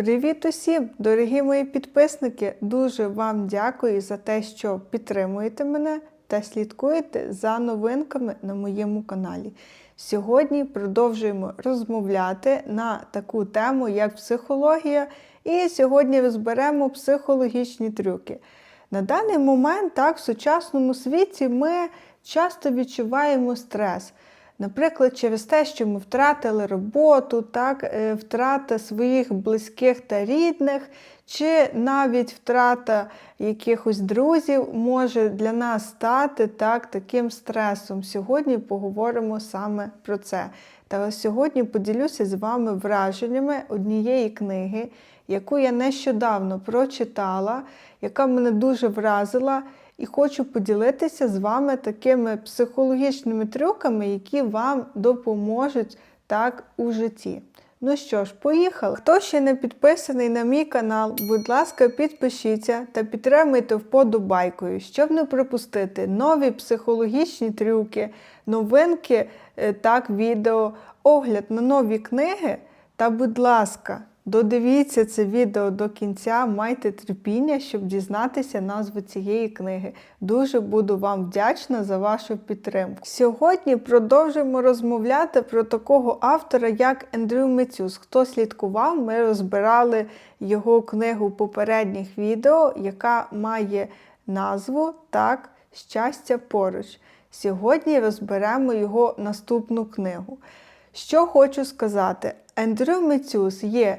Привіт усім, дорогі мої підписники! Дуже вам дякую за те, що підтримуєте мене та слідкуєте за новинками на моєму каналі. Сьогодні продовжуємо розмовляти на таку тему, як психологія, і сьогодні розберемо психологічні трюки. На даний момент, так, в сучасному світі ми часто відчуваємо стрес. Наприклад, через те, що ми втратили роботу, так, е, втрата своїх близьких та рідних, чи навіть втрата якихось друзів може для нас стати так, таким стресом. Сьогодні поговоримо саме про це. Та сьогодні поділюся з вами враженнями однієї книги, яку я нещодавно прочитала, яка мене дуже вразила. І хочу поділитися з вами такими психологічними трюками, які вам допоможуть так у житті. Ну що ж, поїхали. Хто ще не підписаний на мій канал, будь ласка, підпишіться та підтримуйте вподобайкою, щоб не пропустити нові психологічні трюки, новинки, е, так, відео, огляд на нові книги. Та, будь ласка, Додивіться це відео до кінця, майте терпіння, щоб дізнатися назву цієї книги. Дуже буду вам вдячна за вашу підтримку. Сьогодні продовжуємо розмовляти про такого автора, як Ендрю Мецюс. Хто слідкував, ми розбирали його книгу попередніх відео, яка має назву Так, щастя поруч. Сьогодні розберемо його наступну книгу. Що хочу сказати, Ендрю Мецюс є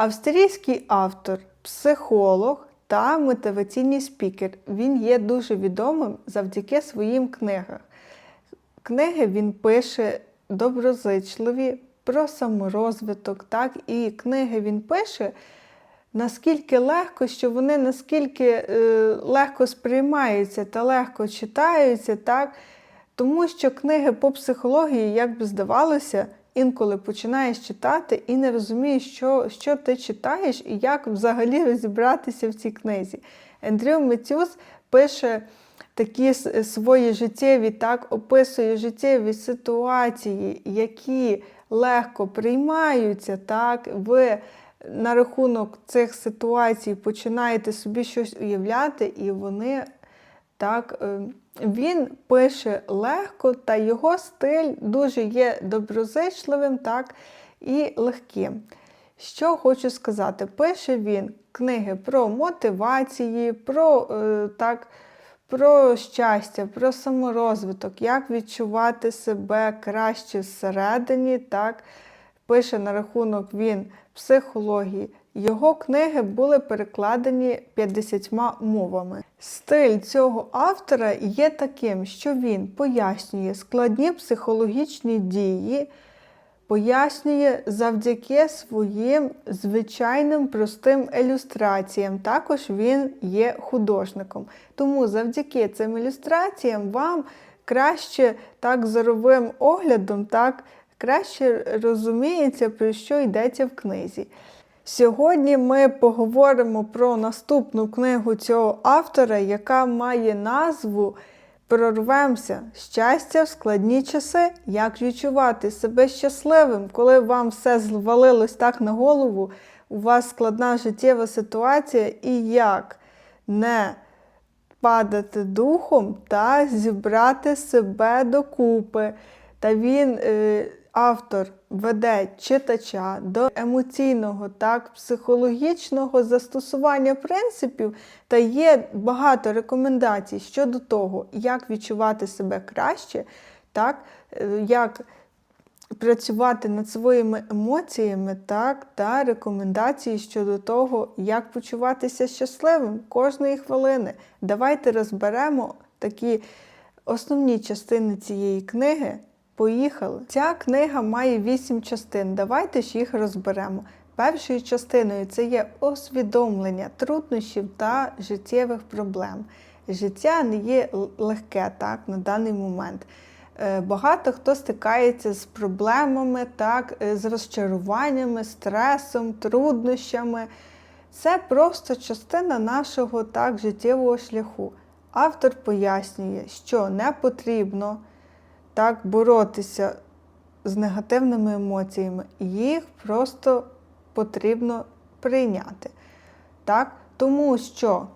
австрійський автор, психолог та мотиваційний спікер. Він є дуже відомим завдяки своїм книгам. Книги він пише доброзичливі про саморозвиток, так, і книги він пише. Наскільки легко, що вони наскільки е, легко сприймаються та легко читаються, так? тому що книги по психології, як би здавалося, інколи починаєш читати і не розумієш, що що ти читаєш і як взагалі розібратися в цій книзі. Ендрю Мецюс пише такі свої життєві, так, описує життєві ситуації, які легко приймаються, так, ви на рахунок цих ситуацій починаєте собі щось уявляти, і вони так. Він пише легко, та його стиль дуже є доброзичливим так, і легким. Що хочу сказати, пише він книги про мотивації, про е, так, про щастя, про саморозвиток, як відчувати себе краще всередині. так, Пише на рахунок він психології. Його книги були перекладені 50 мовами. Стиль цього автора є таким, що він пояснює складні психологічні дії, пояснює завдяки своїм звичайним простим ілюстраціям. Також він є художником. Тому завдяки цим ілюстраціям вам краще так зоровим оглядом, так краще розуміється, про що йдеться в книзі. Сьогодні ми поговоримо про наступну книгу цього автора, яка має назву Прорвемося щастя в складні часи. Як відчувати себе щасливим, коли вам все звалилось так на голову, у вас складна життєва ситуація, і як не падати духом та зібрати себе докупи. Та він. Е, автор веде читача до емоційного, так, психологічного застосування принципів та є багато рекомендацій щодо того, як відчувати себе краще, так, е, як працювати над своїми емоціями, так, та рекомендації щодо того, як почуватися щасливим кожної хвилини. Давайте розберемо такі основні частини цієї книги. Поїхали! Ця книга має вісім частин. Давайте ж їх розберемо. Першою частиною це є усвідомлення труднощів та життєвих проблем. Життя не є легке так, на даний момент. Е, багато хто стикається з проблемами, так, е, з розчаруваннями, стресом, труднощами. Це просто частина нашого так, життєвого шляху. Автор пояснює, що не потрібно так боротися з негативними емоціями. Їх просто потрібно прийняти. Так? Тому що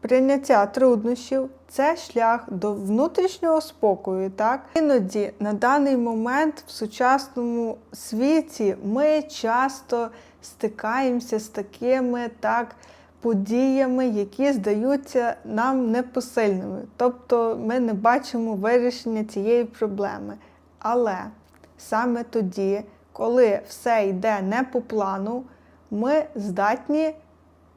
прийняття труднощів це шлях до внутрішнього спокою. Так? Іноді на даний момент в сучасному світі ми часто стикаємося з такими так, подіями, які здаються нам непосильними. Тобто ми не бачимо вирішення цієї проблеми. Але саме тоді, коли все йде не по плану, ми здатні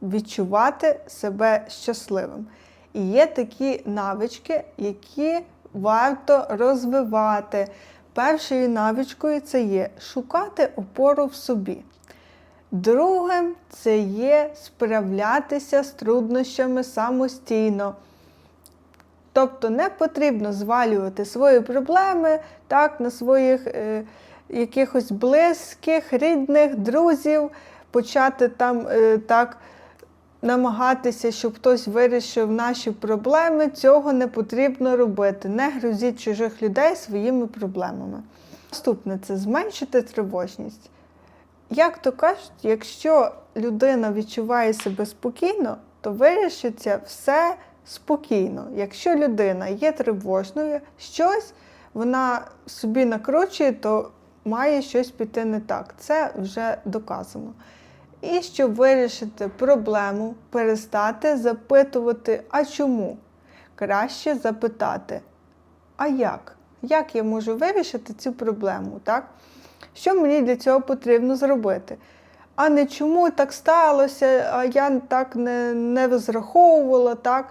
відчувати себе щасливим. І є такі навички, які варто розвивати. Першою навичкою це є шукати опору в собі. Другим це є справлятися з труднощами самостійно. Тобто не потрібно звалювати свої проблеми так, на своїх е, якихось близьких, рідних, друзів, почати там е, так намагатися, щоб хтось вирішив наші проблеми. Цього не потрібно робити. Не грузіть чужих людей своїми проблемами. Наступне це зменшити тривожність. Як то кажуть, якщо людина відчуває себе спокійно, то вирішиться все спокійно. Якщо людина є тривожною, щось вона собі накручує, то має щось піти не так. Це вже доказано. І щоб вирішити проблему, перестати запитувати, а чому? Краще запитати, а як? Як я можу вирішити цю проблему? так? Що мені для цього потрібно зробити? А не чому так сталося, а я так не не розраховувала. так?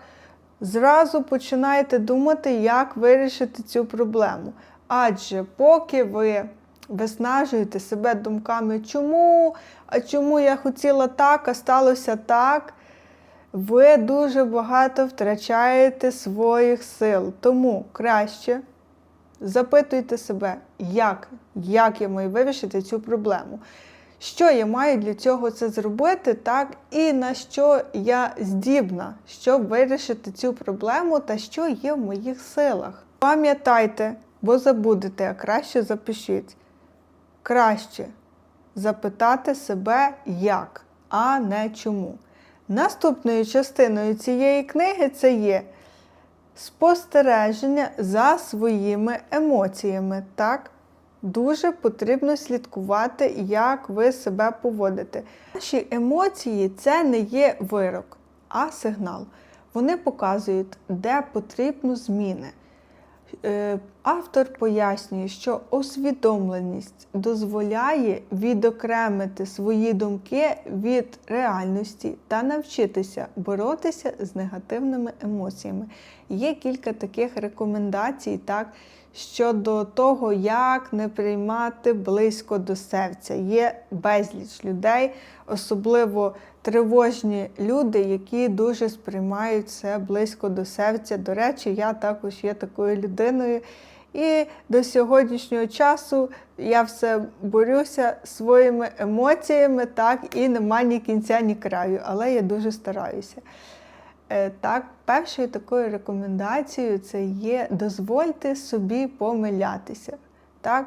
Зразу починайте думати, як вирішити цю проблему. Адже поки ви виснажуєте себе думками, чому, а чому я хотіла так, а сталося так, ви дуже багато втрачаєте своїх сил. Тому краще запитуйте себе, як, як я маю вирішити цю проблему. Що я маю для цього це зробити, так, і на що я здібна, щоб вирішити цю проблему та що є в моїх силах. Пам'ятайте, бо забудете, а краще запишіть. Краще запитати себе як, а не чому. Наступною частиною цієї книги це є спостереження за своїми емоціями. Так? Дуже потрібно слідкувати, як ви себе поводите. Наші емоції це не є вирок, а сигнал. Вони показують, де потрібно зміни. Е, автор пояснює, що усвідомленість дозволяє відокремити свої думки від реальності та навчитися боротися з негативними емоціями. Є кілька таких рекомендацій, так, щодо того, як не приймати близько до серця. Є безліч людей, особливо тривожні люди, які дуже сприймають це близько до серця. До речі, я також є такою людиною. І до сьогоднішнього часу я все борюся своїми емоціями, так, і нема ні кінця, ні краю, але я дуже стараюся. Е, так, першою такою рекомендацією це є дозвольте собі помилятися. Так?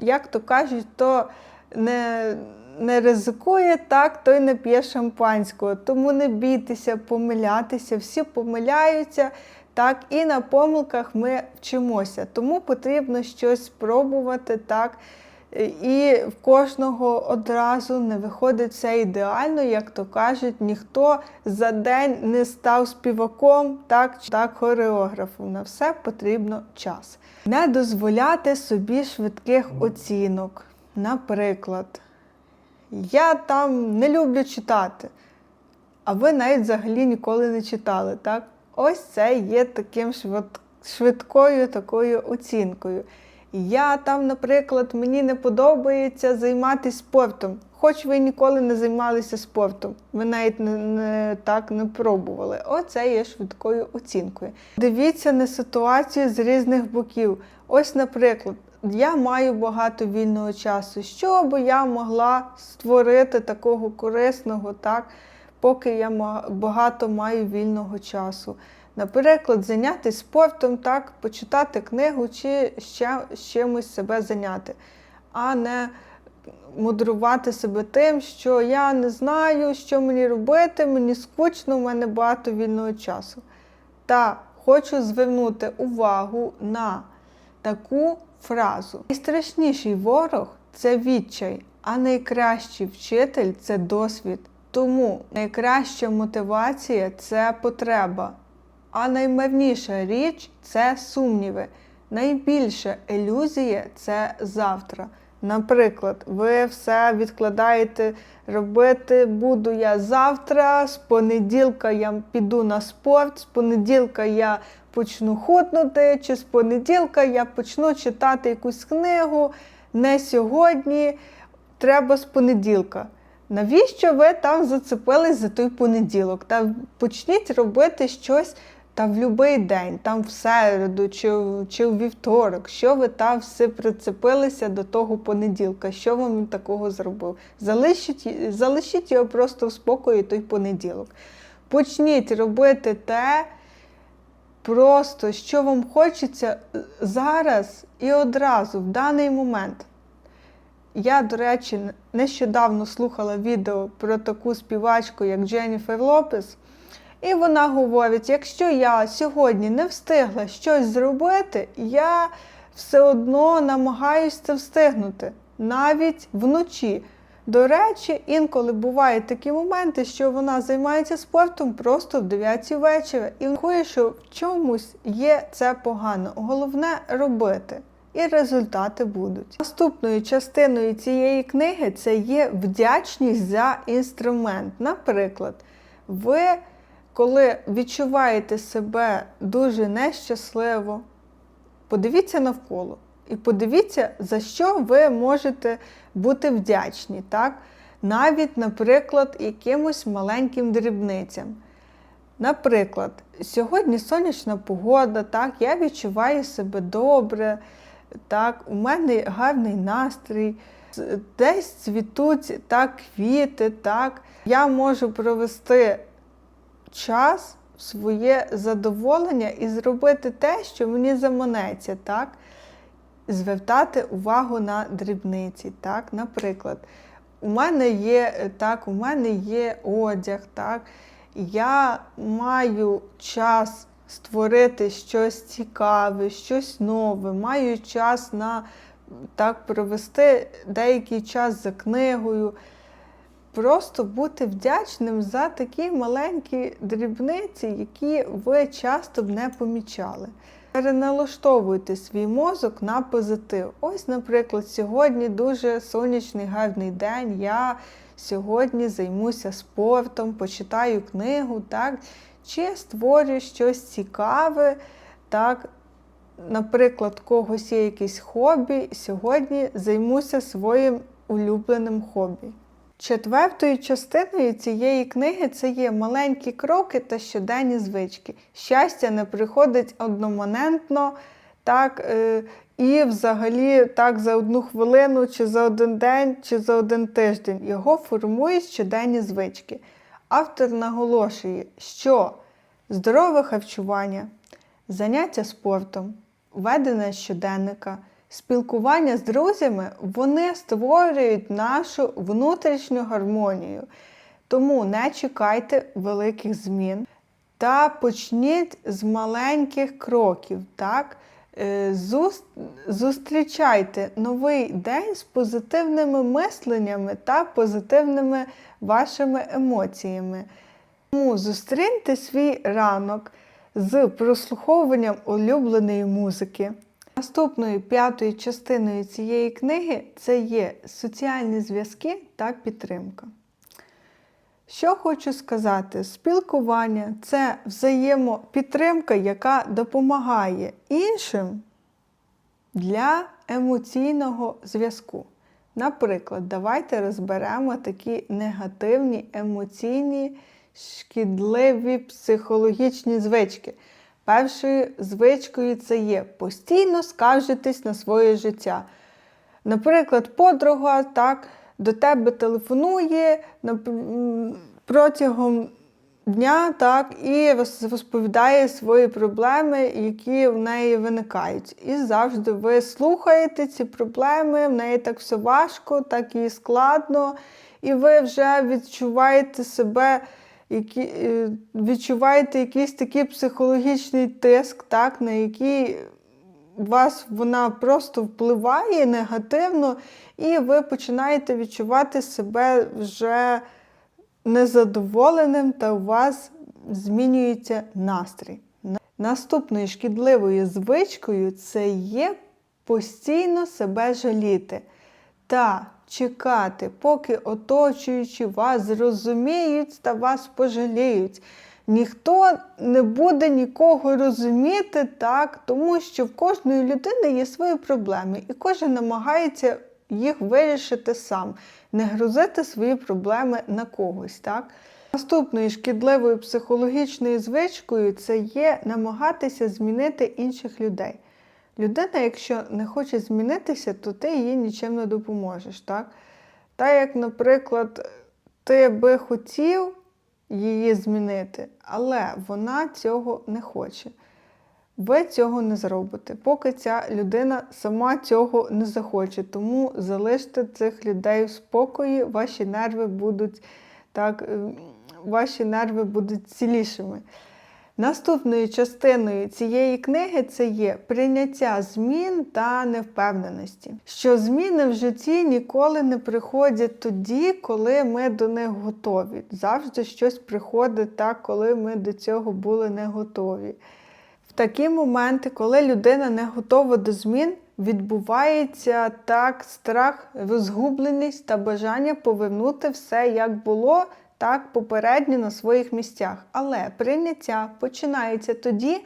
Як то кажуть, то не не ризикує так, той не п'є шампанського. Тому не бійтеся помилятися, всі помиляються, так, і на помилках ми вчимося. Тому потрібно щось спробувати. так, і в кожного одразу не виходить все ідеально, як то кажуть, ніхто за день не став співаком, так так хореографом. На все потрібно час. Не дозволяти собі швидких оцінок. Наприклад, я там не люблю читати, а ви навіть взагалі ніколи не читали. так? Ось це є таким швидкою такою оцінкою. Я там, наприклад, мені не подобається займатися спортом. Хоч ви ніколи не займалися спортом, ви навіть не, не так не пробували. Оце є швидкою оцінкою. Дивіться на ситуацію з різних боків. Ось, наприклад, я маю багато вільного часу. Що би я могла створити такого корисного, так, поки я багато маю вільного часу. Наприклад, зайнятися спортом, так, почитати книгу чи ще чимось себе зайняти, а не мудрувати себе тим, що я не знаю, що мені робити, мені скучно, у мене багато вільного часу. Та хочу звернути увагу на таку фразу. Найстрашніший ворог це відчай, а найкращий вчитель це досвід. Тому найкраща мотивація це потреба, а наймирніша річ це сумніви. Найбільша ілюзія це завтра. Наприклад, ви все відкладаєте робити, буду я завтра, з понеділка я піду на спорт, з понеділка я почну худнути, чи з понеділка я почну читати якусь книгу. Не сьогодні, треба з понеділка. Навіщо ви там зацепились за той понеділок? Та почніть робити щось та в будь-який день, там в середу чи, в- чи в вівторок, що ви там все прицепилися до того понеділка, що вам такого зробив. Залишіть, залишіть його просто в спокої той понеділок. Почніть робити те, просто що вам хочеться зараз і одразу, в даний момент. Я, до речі, нещодавно слухала відео про таку співачку, як Дженніфер Лопес. І вона говорить: якщо я сьогодні не встигла щось зробити, я все одно намагаюся це встигнути навіть вночі. До речі, інколи бувають такі моменти, що вона займається спортом просто в 9 вечора і рахує, що в чомусь є це погано. Головне робити. І результати будуть. Наступною частиною цієї книги це є вдячність за інструмент. Наприклад, ви коли відчуваєте себе дуже нещасливо, подивіться навколо і подивіться, за що ви можете бути вдячні. Так? Навіть, наприклад, якимось маленьким дрібницям. Наприклад, сьогодні сонячна погода, так, я відчуваю себе добре, так, у мене гарний настрій, десь цвітуть так, квіти, так. Я можу провести час в своє задоволення і зробити те, що мені заманеться, так? Звертати увагу на дрібниці. Так? Наприклад, у мене є е, так, у мене є одяг, так? я маю час створити щось цікаве, щось нове, маю час на так провести деякий час за книгою. Просто бути вдячним за такі маленькі дрібниці, які ви часто б не помічали. Переналаштовуйте свій мозок на позитив. Ось, наприклад, сьогодні дуже сонячний гарний день. Я сьогодні займуся спортом, почитаю книгу, так, чи створю щось цікаве, так, наприклад, когось є якесь хобі, сьогодні займуся своїм улюбленим хобі. Четвертою частиною цієї книги це є маленькі кроки та щоденні звички. Щастя не приходить одномоментно, так, е, і взагалі так за одну хвилину, чи за один день, чи за один тиждень. Його формують щоденні звички. Автор наголошує, що здорове харчування, заняття спортом, ведення щоденника, спілкування з друзями вони створюють нашу внутрішню гармонію. Тому не чекайте великих змін та почніть з маленьких кроків. Так? Е, Зустрічайте новий день з позитивними мисленнями та позитивними вашими емоціями. Тому зустріньте свій ранок з прослуховуванням улюбленої музики. Наступною п'ятою частиною цієї книги це є соціальні зв'язки та підтримка. Що хочу сказати, спілкування це взаємопідтримка, яка допомагає іншим для емоційного зв'язку. Наприклад, давайте розберемо такі негативні емоційні, шкідливі психологічні звички. Першою звичкою це є постійно скаржитись на своє життя. Наприклад, подруга так, до тебе телефонує протягом дня, так, і розповідає свої проблеми, які в неї виникають. І завжди ви слухаєте ці проблеми, в неї так все важко, так і складно, і ви вже відчуваєте себе. Які, е, відчуваєте якийсь такий психологічний тиск, так, на який вас вона просто впливає негативно, і ви починаєте відчувати себе вже незадоволеним, та у вас змінюється настрій. Наступною шкідливою звичкою це є постійно себе жаліти та чекати, поки оточуючі вас зрозуміють та вас пожаліють. Ніхто не буде нікого розуміти так, тому що в кожної людини є свої проблеми, і кожен намагається їх вирішити сам, не грузити свої проблеми на когось. Так? Наступною шкідливою психологічною звичкою це є намагатися змінити інших людей. Людина, якщо не хоче змінитися, то ти їй нічим не допоможеш. Так, так як, наприклад, ти би хотів її змінити, але вона цього не хоче. Ви цього не зробите, поки ця людина сама цього не захоче. Тому залиште цих людей в спокої, ваші нерви будуть так, е, ваші нерви будуть цілішими. Наступною частиною цієї книги це є прийняття змін та невпевненості, що зміни в житті ніколи не приходять тоді, коли ми до них готові. Завжди щось приходить так, коли ми до цього були не готові. В такі моменти, коли людина не готова до змін, відбувається так страх, розгубленість та бажання повернути все як було так попередньо на своїх місцях. Але прийняття починається тоді,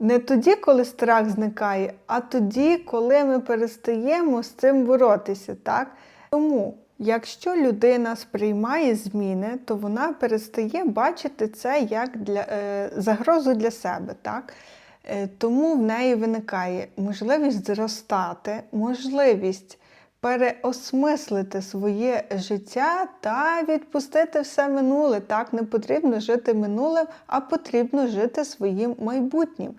не тоді, коли страх зникає, а тоді, коли ми перестаємо з цим боротися. Так? Тому, якщо людина сприймає зміни, то вона перестає бачити це як для, е, загрозу для себе. Так? Е, Тому в неї виникає можливість зростати, можливість переосмислити своє життя та відпустити все минуле. Так, не потрібно жити минулим, а потрібно жити своїм майбутнім.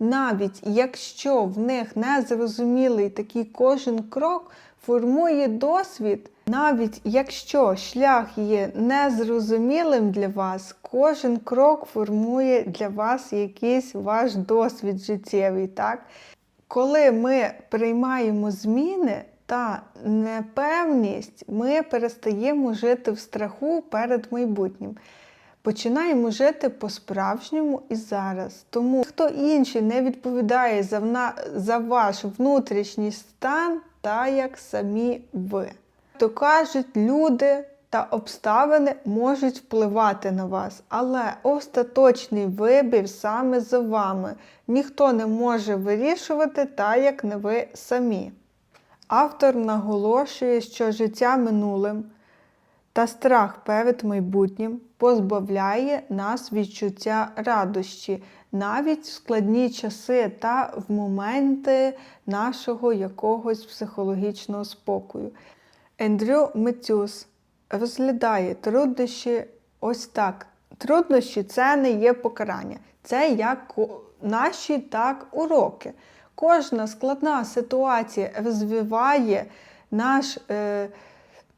Навіть якщо в них незрозумілий такий кожен крок формує досвід, навіть якщо шлях є незрозумілим для вас, кожен крок формує для вас якийсь ваш досвід життєвий. Так? Коли ми приймаємо зміни та непевність, ми перестаємо жити в страху перед майбутнім. Починаємо жити по-справжньому і зараз. Тому хто інший не відповідає за, вна... за ваш внутрішній стан, та як самі ви. То кажуть, люди та обставини можуть впливати на вас, але остаточний вибір саме за вами. Ніхто не може вирішувати так, як не ви самі. Автор наголошує, що життя минулим та страх перед майбутнім позбавляє нас відчуття радощі навіть в складні часи та в моменти нашого якогось психологічного спокою. Ендрю Митюс розглядає труднощі ось так. Труднощі це не є покарання, це як наші так уроки. Кожна складна ситуація розвиває наш, е,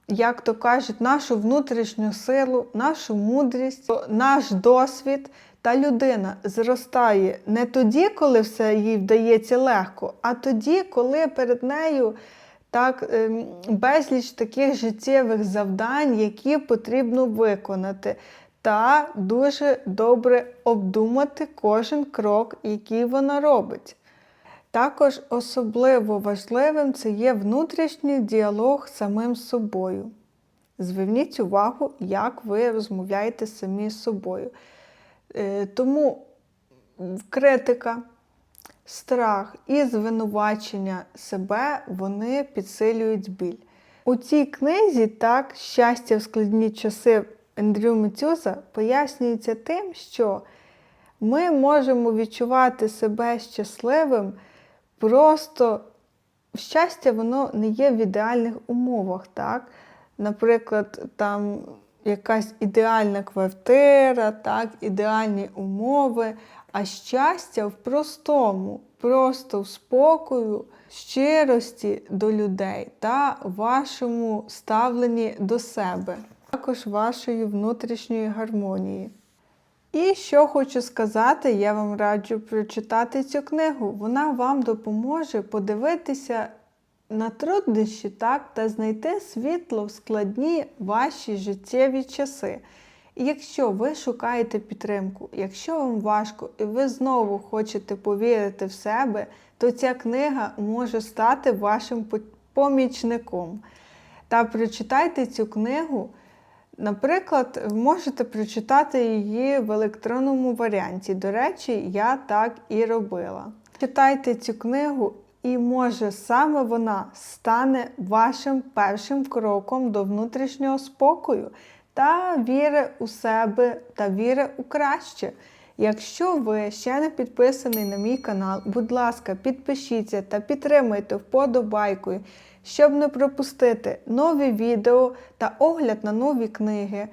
як то кажуть, нашу внутрішню силу, нашу мудрість, наш досвід. Та людина зростає не тоді, коли все їй вдається легко, а тоді, коли перед нею так ем, безліч таких життєвих завдань, які потрібно виконати, та дуже добре обдумати кожен крок, який вона робить. Також особливо важливим це є внутрішній діалог з самим собою. Зверніть увагу, як ви розмовляєте самі з собою. Е, Тому критика, страх і звинувачення себе вони підсилюють біль. У цій книзі так щастя в складні часи Ендрю Митюза пояснюється тим, що ми можемо відчувати себе щасливим, просто щастя воно не є в ідеальних умовах. так? Наприклад, там якась ідеальна квартира, так, ідеальні умови, а щастя в простому, просто в спокою, щирості до людей та вашому ставленні до себе, також вашої внутрішньої гармонії. І що хочу сказати, я вам раджу прочитати цю книгу. Вона вам допоможе подивитися на труднощі так, та знайти світло в складні ваші життєві часи. І якщо ви шукаєте підтримку, якщо вам важко і ви знову хочете повірити в себе, то ця книга може стати вашим помічником. Та прочитайте цю книгу. Наприклад, можете прочитати її в електронному варіанті. До речі, я так і робила. Читайте цю книгу, і може саме вона стане вашим першим кроком до внутрішнього спокою та віри у себе та віри у краще. Якщо ви ще не підписаний на мій канал, будь ласка, підпишіться та підтримайте вподобайкою, щоб не пропустити нові відео та огляд на нові книги,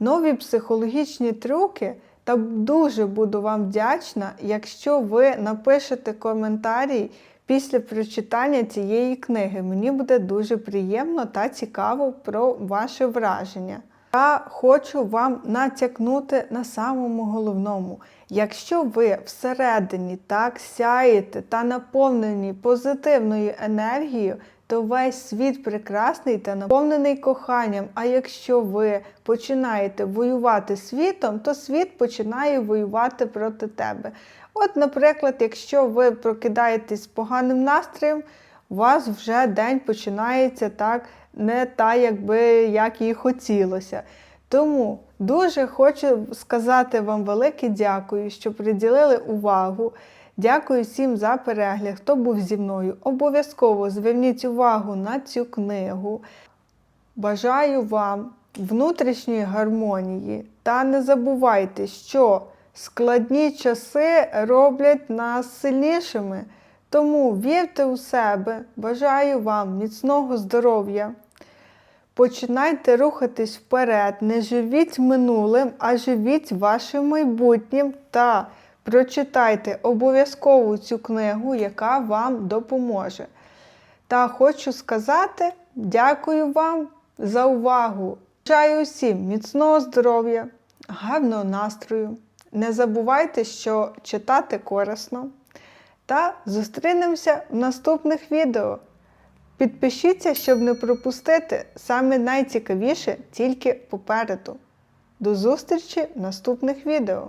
нові психологічні трюки. Та дуже буду вам вдячна, якщо ви напишете коментарі після прочитання цієї книги. Мені буде дуже приємно та цікаво про ваше враження. Я хочу вам натякнути на самому головному. Якщо ви всередині так сяєте та наповнені позитивною енергією, то весь світ прекрасний та наповнений коханням. А якщо ви починаєте воювати світом, то світ починає воювати проти тебе. От, наприклад, якщо ви прокидаєтесь з поганим настроєм, у вас вже день починається так не так, якби як їй хотілося. Тому дуже хочу сказати вам велике дякую, що приділили увагу. Дякую всім за перегляд, хто був зі мною. Обов'язково зверніть увагу на цю книгу. Бажаю вам внутрішньої гармонії та не забувайте, що складні часи роблять нас сильнішими. Тому вірте у себе, бажаю вам міцного здоров'я. Починайте рухатись вперед, не живіть минулим, а живіть вашим майбутнім та прочитайте обов'язково цю книгу, яка вам допоможе. Та хочу сказати дякую вам за увагу. Бажаю усім міцного здоров'я, гарного настрою. Не забувайте, що читати корисно. Та зустрінемося в наступних відео. Підпишіться, щоб не пропустити саме найцікавіше тільки попереду. До зустрічі в наступних відео!